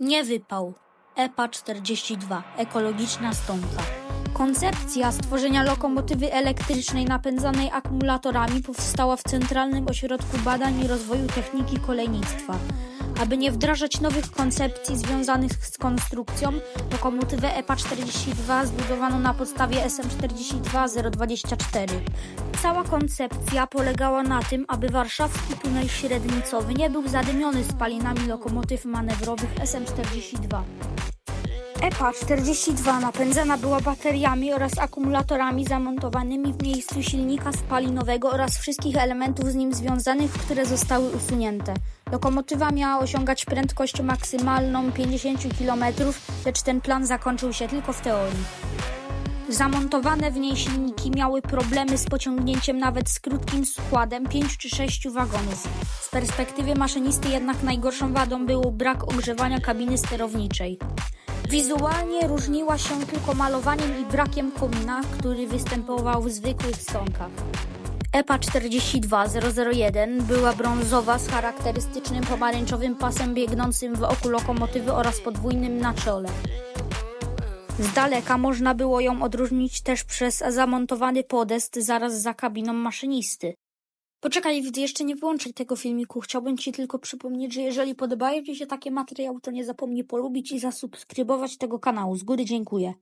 Nie wypał. EPA 42. Ekologiczna stonka. Koncepcja stworzenia lokomotywy elektrycznej napędzanej akumulatorami powstała w Centralnym Ośrodku Badań i Rozwoju Techniki Kolejnictwa. Aby nie wdrażać nowych koncepcji związanych z konstrukcją, lokomotywę EPA 42 zbudowano na podstawie SM42024. Cała koncepcja polegała na tym, aby warszawski tunel średnicowy nie był zadymiony spalinami lokomotyw manewrowych SM42. EPA-42 napędzana była bateriami oraz akumulatorami zamontowanymi w miejscu silnika spalinowego oraz wszystkich elementów z nim związanych, które zostały usunięte. Lokomotywa miała osiągać prędkość maksymalną 50 km, lecz ten plan zakończył się tylko w teorii. Zamontowane w niej silniki miały problemy z pociągnięciem nawet z krótkim składem 5 czy 6 wagonów. Z perspektywy maszynisty jednak najgorszą wadą był brak ogrzewania kabiny sterowniczej. Wizualnie różniła się tylko malowaniem i brakiem komina, który występował w zwykłych stonkach. EPA 42001 była brązowa z charakterystycznym pomarańczowym pasem biegnącym wokół lokomotywy oraz podwójnym na czole. Z daleka można było ją odróżnić też przez zamontowany podest zaraz za kabiną maszynisty. Poczekaj, jeszcze nie wyłączaj tego filmiku. Chciałbym Ci tylko przypomnieć, że jeżeli podobają Ci się takie materiały, to nie zapomnij polubić i zasubskrybować tego kanału. Z góry dziękuję.